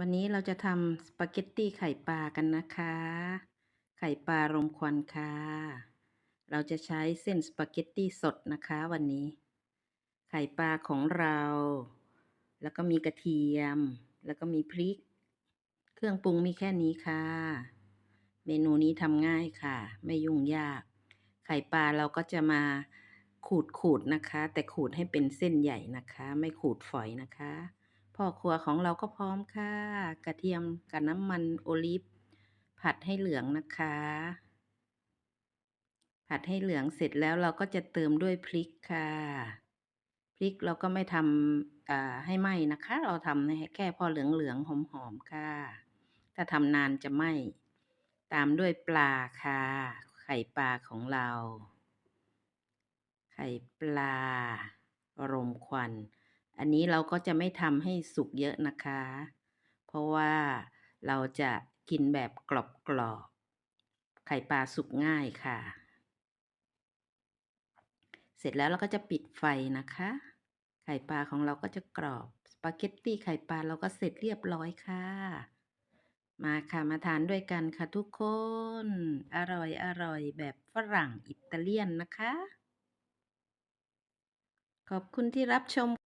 วันนี้เราจะทำสปาเกตตี้ไข่ปลากันนะคะ ไข่ปลารมควันค่ะ เราจะใช้เส้นสปาเกตตี้สดนะคะวันนี้ ไข่ปลาของเรา แล้วก็มีกระเทียม แล้วก็มีพริก เครื่องปรุงมีแค่นี้ค่ะ เมนูนี้ทำง่ายค่ะ ไม่ยุ่งยาก ไข่ปลาเราก็จะมาขูดขูดนะคะ แต่ขูดให้เป็นเส้นใหญ่นะคะ ไม่ขูดฝอยนะคะ พ่อครัวของเราก็พร้อมค่ะ กระเทียมกับน้ำมันโอลิฟผัดให้เหลืองนะคะ ผัดให้เหลืองเสร็จแล้วเราก็จะเติมด้วยพริกค่ะ พริกเราก็ไม่ทำให้ไหม้นะคะ เราทำให้แค่พอเหลืองๆหอมๆค่ะ ถ้าทำนานจะไหม้ตามด้วยปลาค่ะ ไข่ปลาของเรา ไข่ปลารมควัน อันนี้เราก็จะไม่ทำให้สุกเยอะนะคะ เพราะว่าเราจะกินแบบกรอบๆ ไข่ปลาสุกง่ายค่ะ เสร็จแล้วเราก็จะปิดไฟนะคะ ไข่ปลาของเราก็จะกรอบ สปาเกตตี้ไข่ปลาเราก็เสร็จเรียบร้อยค่ะ มาค่ะมาทานด้วยกันค่ะทุกคน อร่อยอร่อยแบบฝรั่งอิตาเลียนนะคะ ขอบคุณที่รับชม